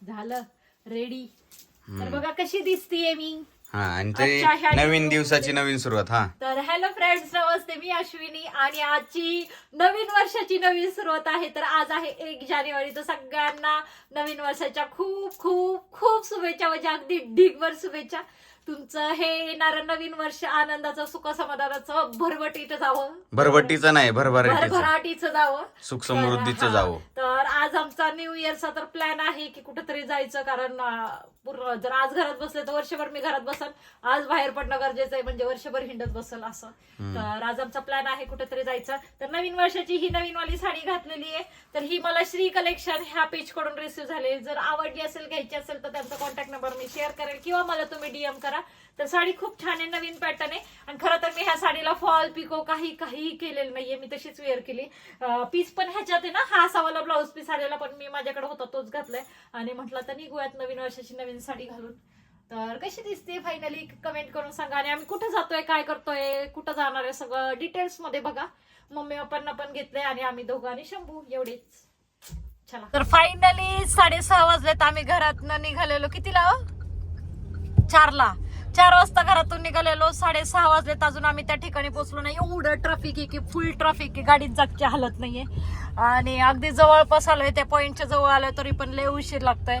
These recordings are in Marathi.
झालं. रेडी तर बघा कशी दिसतीये मी. हा आणि ते अच्छा, ह्या नवीन दिवसाची नवीन सुरुवात हा. तर हॅलो फ्रेंड्स नमस्ते मी अश्विनी आणि आजची नवीन वर्षाची नवीन सुरुवात आहे. तर आज आहे एक जानेवारी तर सगळ्यांना नवीन वर्षाच्या खूप खूप खूप शुभेच्छा. म्हणजे अगदी ढिगभर शुभेच्छा. तुमचं हे येणारं नवीन वर्ष आनंदाचं सुख समाधानाचं भरभटीत जावं. भरभट्टीचं नाही भरभराटीचं. भरभराटीचं जावं. सुख समृद्धीचं. जावं. तर आज आमचा न्यू इयरचा तर प्लॅन आहे की कुठेतरी जायचं कारण अं, पूर्ण जर आज घरात बसले तर वर्षभर मी घरात बसन. आज बाहेर पडणं गरजेचं आहे म्हणजे वर्षभर हिंडत बसल असं. तर आज आमचा प्लॅन आहे कुठेतरी जायचं. तर नवीन वर्षाची ही नवीन वाली साडी घातलेली आहे. तर ही मला श्री कलेक्शन ह्या पेजकडून रिसिव्ह झाली जर आवडली असेल घ्यायची असेल तर त्यांचा कॉन्टॅक्ट नंबर मी शेअर करेल. किंवा मला तुम्ही डीएम करा. तर साडी खूप छान आहे नवीन पॅटर्न आहे. आणि खरं तर मी ह्या साडीला फॉल पिको काही काहीही केलेलं नाहीये. मी तशीच वेअर केली. पीस पण ह्याच्यात आहे ना हा असावाला ब्लाऊज पीस आलेला पण मी माझ्याकडे होता तोच घातलाय. आणि म्हटलं तर निघूयात नवीन वर्षाची नवीन साडी घालून. तर कशी दिसते फायनली कमेंट करून सांगा. आणि आम्ही कुठे जातोय काय करतोय कुठं जाणार आहे सगळं डिटेल्समध्ये बघा. मम्मी पप्पांना पण घेतलंय आणि आम्ही दोघं आणि शंभू एवढेच. चला. तर फायनली साडेसहा वाजलेत. आम्ही घरात निघालेलो. कितीला हो? चारला. चार वाजता घरातून निघालेलो साडेसहा वाजलेत. अजून आम्ही त्या ठिकाणी पोहोचलो नाही. एवढं ट्रॅफिक आहे की फुल ट्रॅफिक आहे. गाडीत जागची हालत नाहीये. आणि अगदी जवळपास आलोय त्या पॉईंटच्या जवळ आलोय तरी पण लय उशीर लागतोय.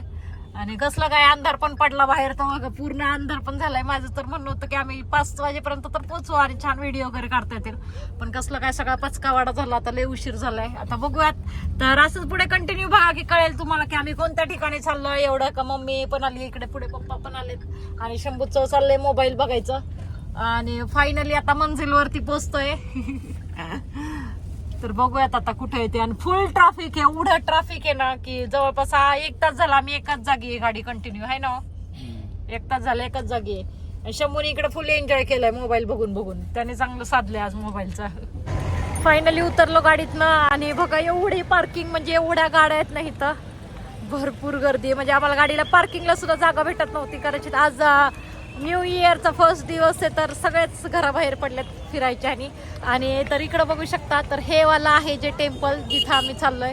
आणि कसला काय अंधार पण पडला बाहेर तर मग पूर्ण अंधार पण झालाय. माझं तर म्हणणं होतं की आम्ही पाच वाजेपर्यंत तर पोचू आणि छान व्हिडिओ वगैरे काढता येतील. पण कसला काय सगळा पचकावाडा झाला आता लय उशीर झालाय. आता बघूयात. तर असंच पुढे कंटिन्यू बघा की कळेल तुम्हाला की आम्ही कोणत्या ठिकाणी चाललोय. एवढं का मम्मी पण आली इकडे पुढे पप्पा पण आलेत. आणि शंभूचं चाललंय मोबाईल बघायचं. आणि फायनली आता मंजिलवरती पोचतोय. तर बघूयात आता कुठे येते. आणि फुल ट्रॅफिक आहे एवढं ट्रॅफिक आहे ना की जवळपास हा एक तास झाला आम्ही एकाच जागी आहे गाडी कंटिन्यू आहे ना? एक तास झाला एकाच जागी आहे. आणि शंभूने इकडे फुल एन्जॉय केलाय मोबाईल बघून बघून. त्याने चांगलं साधलंय आज मोबाईलचा फायनली उतरलो गाडीतनं आणि बघा एवढी पार्किंग म्हणजे एवढ्या गाड्या आहेत ना इथं. भरपूर गर्दी आहे. म्हणजे आम्हाला गाडीला पार्किंगला सुद्धा जागा भेटत नव्हती. कदाचित आज न्यू इयरचा फर्स्ट दिवस आहे तर सगळेच घराबाहेर पडलेत. फिरायचे आणि आणि तर इकडं बघू शकता तर हे वाला आहे जे टेम्पल जिथं आम्ही चाललोय.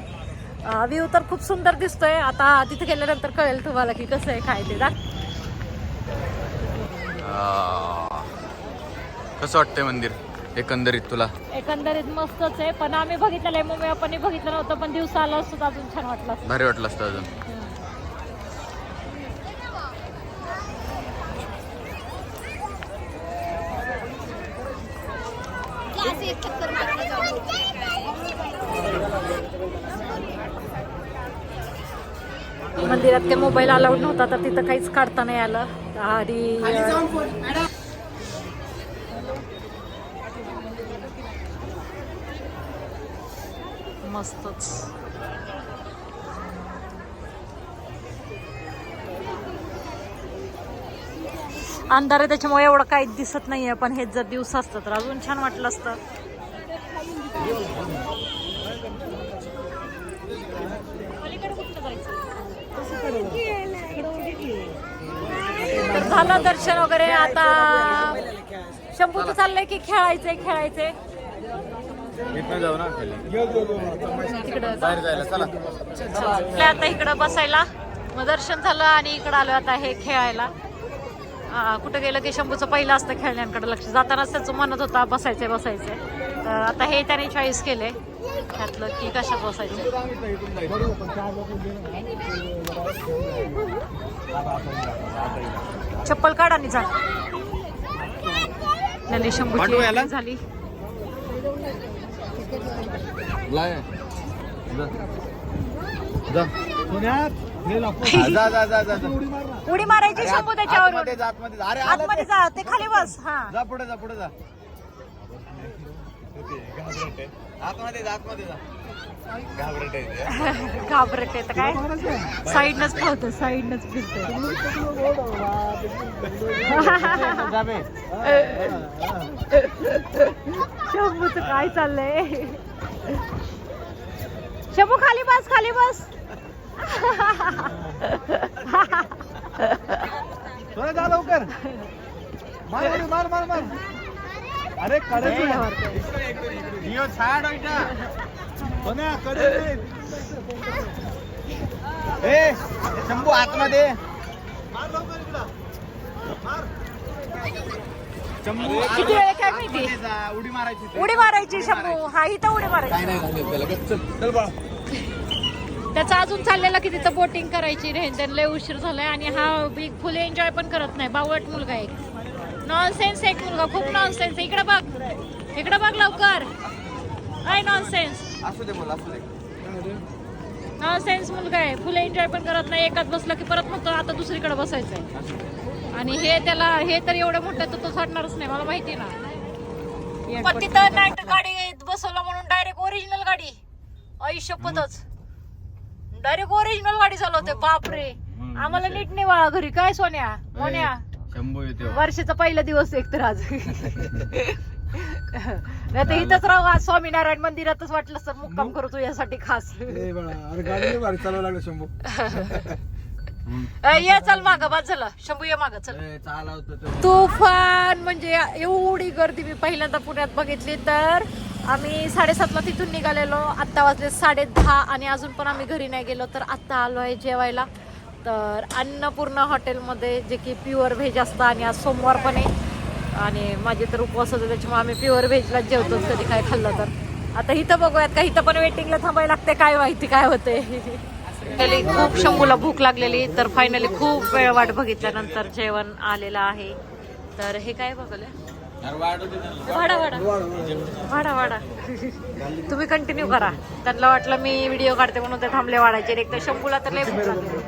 व्ह्यू तर खूप सुंदर दिसतोय. आता तिथे गेल्यानंतर कळेल तुम्हाला की कसं आहे काय ते. कसं वाटतंय मंदिर? एकंदरीत तुला? एकंदरीत मस्तच आहे. पण आम्ही बघितलेलं आहे. मम्मी आपण बघितलं नव्हतं पण दिवसा आलं असतं अजून छान वाटलं. भारी वाटलं असतं अजून. मंदिरात काही मोबाईल अलाउड नव्हता तर तिथं काहीच काढता नाही आलं. आणि मस्तच. अंधार आहे त्याच्यामुळे एवढं काहीच दिसत नाहीये पण हेच जर दिवस असतं तर अजून छान वाटलं असतं. तर झालं दर्शन वगैरे आता शंभूचं चाललंय की खेळायचंय खेळायचंय? तिकडं आता इकडं बसायला. मग दर्शन झालं आणि इकडं आलो आता हे खेळायला. कुठं गेलं की शंभूचं पहिलं असतं खेळण्यांकडे लक्ष. जातानाच त्याचं म्हणत होता बसायचंय बसायचंय. तर आता हे त्याने चॉईस केले. त्यातलं की कशात बसायचं चप्पल काढ आणि जा. झाली शंभूची झाली. जा. जा जा जा उडी मारायची शंभू त्याच्यावरून. आतमध्ये जा, आतमध्ये जा. अरे आलं आतमध्ये. जा ते खाली बस हा. जा पुढे जा पुढे जा. आतमध्ये जा आतमध्ये जा. घाबरट आहे ते. घाबरट आहे तर काय? साईडनच पळतो साईडनच फिरतो शंभूच काय चाललंय? शंभू खाली बस खाली बस. जा लवकर. मार मार मार मार अरे कडे जिओ छाडकडे ए शंभू आतमध्ये. शंभू किती वेळ काय माहिती आतमध्ये जा, उडी मारायची. उडी मारायची शंभू. हा इथं उडी मारायची. काय नाही झालं त्याला गप चल चल बाळा. त्याचा अजून चाललेला की तिथं बोटिंग करायची रे त्यांना लय उशीर झालाय आणि हा बिग फुल एन्जॉय पण करत नाही. बावट मुलगा एक. नॉनसेन्स एक मुलगा खूप नॉनसेन्स इकडे बघ. इकडे बघ लवकर. काय नॉनसेन्स असू दे बोल असू दे. नॉनसेन्स मुलगा आहे. फुल एन्जॉय पण करत नाही. एकात बसला की परत म्हणतो आता दुसरीकडे बसायचंय. आणि हे त्याला हे तर एवढं मोठं तर तो सोडणारच नाही. मला माहिती ना. पण तिथं नाईट गाडी बसवला म्हणून डायरेक्ट ओरिजिनल गाडी. आयुष्यपतच डायरेक्ट ओरिजिनल गाडी चालवते बापरे. आम्हाला नीट नाही वाळा घरी. काय सोन्या? मोन्या? शंभू येते वर्षाचा पहिला दिवस एक तर आज. नाही तर इथंच राहू आज स्वामीनारायण मंदिरातच वाटलं सर मुक्काम करू तुझ्यासाठी खास. ए बाळा अरे गाडी भारी चालवायला लागलं शंभू. अ, ये चल माग बाद झालं. शंभू ये माग चल. चालवतो तुफान म्हणजे एवढी गर्दी मी पहिल्यांदा पुण्यात बघितली तर आम्ही साडेसातला तिथून निघालेलो आत्ता वाजले साडे दहा आणि अजून पण आम्ही घरी नाही गेलो तर आत्ता आलो आहे जेवायला. तर अन्नपूर्णा हॉटेलमध्ये जे की प्युअर व्हेज असतं आणि आज सोमवार पण आहे. आणि माझे तर उपवास होते त्याच्यामुळे आम्ही प्युअर व्हेजलाच जेवतो कधी काय खाल्लं तर. आता इथं बघूयात का इथं पण वेटिंगला थांबायला लागते काय माहिती काय होते फायनली खूप शंभूला भूक लागलेली तर फायनली खूप वेळ वाट बघितल्यानंतर जेवण आलेलं आहे. तर हे काय बघलं वाडा वाडा वाडा वाडा तुम्ही कंटिन्यू करा. त्यांना वाटलं मी व्हिडिओ काढते म्हणून ते थांबले वाढायचे. एक तर शंभूला तर लय भूक लागली.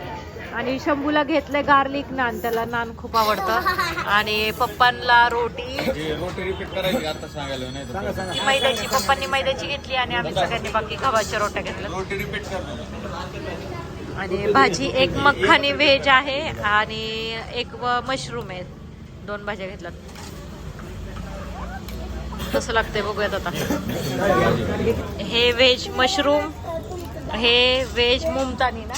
आणि शंभूला घेतलंय गार्लिक नान त्याला नान खूप आवडतं. आणि पप्पांना रोटी. रोटी रिपीट करायची आता सांगायला नाही तर मैद्याची पप्पांनी मैद्याची घेतली आणि आम्ही सगळ्यांनी बाकी गव्हाच्या रोट्या घेतल्या. रोटी रिपीट कर आणि भाजी एक मखानी व्हेज आहे आणि एक मशरूम आहे. दोन भाज्या घेतल्यात. कसं लागतंय बघूयात आता. हे व्हेज मशरूम हे व्हेज मुमतानी ना?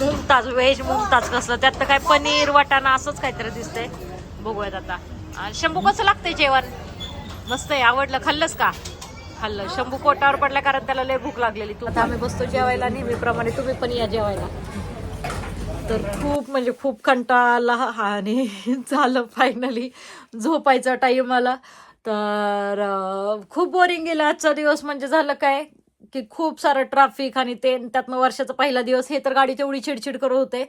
मुमताज व्हेज मुमताज कसलं? त्यात तर काय पनीर वाटाणा असंच काहीतरी दिसतंय. बघूयात आता. आणि शंभू कसं लागतंय जेवण? मस्त आहे आवडलं? खाल्लंस का? खाल्लं. शंभू पोटावर पडल्या कारण त्याला लय भूक लागलेली. तू आता आम्ही बसतो जेवायला नेहमीप्रमाणे तुम्ही पण या जेवायला. तर खूप म्हणजे खूप कंटाळा हा आणि झालं फायनली झोपायचा टाईम आला. तर खूप बोरिंग गेला आजचा दिवस. म्हणजे झालं काय? की खूप सारं ट्रॅफिक आणि ते त्यातनं वर्षाचा पहिला दिवस हे तर गाडी तेवढी चिडचिड करत होते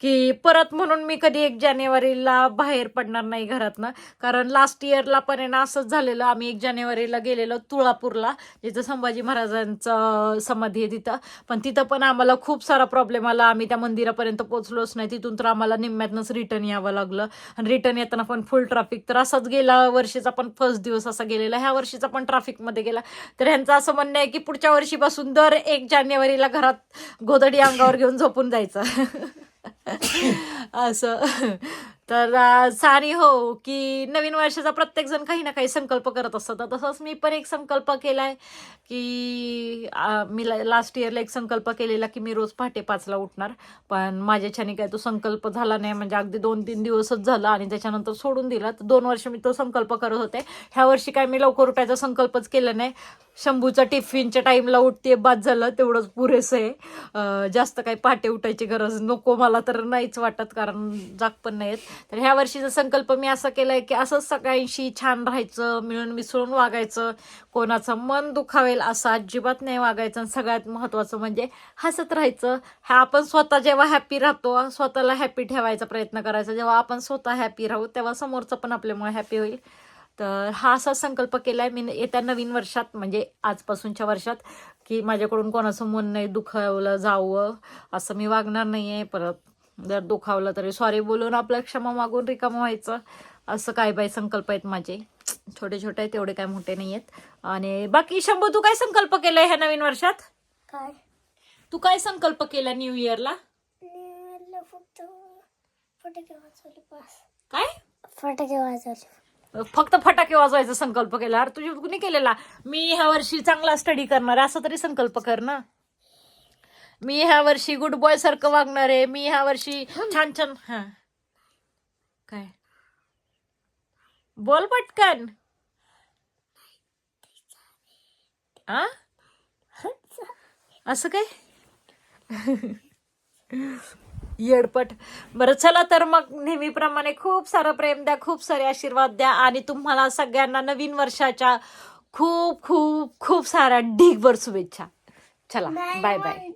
की परत म्हणून मी कधी एक जानेवारीला बाहेर पडणार नाही घरातनं. कारण लास्ट इयरला पण आहे ना असंच झालेलं. आम्ही एक जानेवारीला गेलेलो तुळापूरला जिथं संभाजी महाराजांचं समाधी आहे तिथं. पण तिथं पण आम्हाला खूप सारा प्रॉब्लेम आला. आम्ही त्या मंदिरापर्यंत पोचलोच नाही. तिथून तर आम्हाला निम्म्यातनंच रिटर्न यावं लागलं. आणि रिटर्न येताना पण फुल ट्रॅफिक तर असाच गेला वर्षीचा पण फर्स्ट दिवस असा गेलेला. ह्या वर्षीचा पण ट्रॅफिकमध्ये गेला. तर ह्यांचं असं म्हणणं आहे की पुढच्या वर्षीपासून दर एक जानेवारीला घरात गोधडी अंगावर घेऊन झोपून जायचं. असं. तर सारी हो की नवीन वर्षाचा प्रत्येक जण काही ना काही संकल्प करत असतात तर तसंच मी पण एक संकल्प केलाय की मी लास्ट इयरला एक संकल्प केलेला की मी रोज पहाटे पाचला उठणार. पण माझ्याच्याने काय तो संकल्प झाला नाही. म्हणजे अगदी दोन तीन दिवसच झाला आणि त्याच्यानंतर सोडून दिला. तर दोन वर्ष मी तो संकल्प करत होते. ह्या वर्षी काय मी लवकर उठायचा संकल्पच केला नाही. शंभूचा टिफिनच्या टाईमला उठते बाद झालं तेवढंच पुरेसं आहे. जास्त काही पहाटे उठायची गरज नको मला तर नाहीच वाटत कारण जाग पण नाही तर ह्या वर्षीचा संकल्प मी असा केलाय की असंच सगळ्यांशी छान राहायचं मिळून मिसळून वागायचं. कोणाचं मन दुखावेल असं अजिबात नाही वागायचं. आणि सगळ्यात महत्त्वाचं म्हणजे हसत राहायचं. हा आपण स्वतः जेव्हा हॅपी राहतो स्वतःला हॅपी ठेवायचा प्रयत्न करायचा. जेव्हा आपण स्वतः हॅपी राहू तेव्हा समोरचं पण आपल्यामुळे हॅपी होईल. तर हा असा संकल्प केलाय मी येत्या नवीन वर्षात म्हणजे आजपासूनच्या वर्षात की माझ्याकडून कोणाचं मन नाही दुखावलं जावं असं मी वागणार नाहीये. परत जर दुखावलं तरी सॉरी बोलून आपल्या क्षमा मागून रिकामं व्हायचं. असं काय बाय संकल्प आहेत माझे. छोटे छोटे आहेत तेवढे काय मोठे नाही आहेत. आणि बाकी शंभू तू काय संकल्प केलाय ह्या नवीन वर्षात? काय? तू काय संकल्प केला न्यू इयरला काय? फटाके वाजवले फक्त फटाके वाजवायचा संकल्प केला. अरे तुझी कुणी केलेला? मी ह्या वर्षी चांगला स्टडी करणार असा तरी संकल्प कर ना. मी ह्या वर्षी गुड बॉय सारखं वागणार आहे. मी ह्या वर्षी छान छान हा. काय? बोल पटकन. आ? असं काय? येडपट. बरं चला तर मग नेहमीप्रमाणे खूप सारं प्रेम द्या खूप सारे आशीर्वाद द्या आणि तुम्हाला सगळ्यांना नवीन वर्षाच्या खूप खूप खूप साऱ्या ढीगभर शुभेच्छा. चला बाय बाय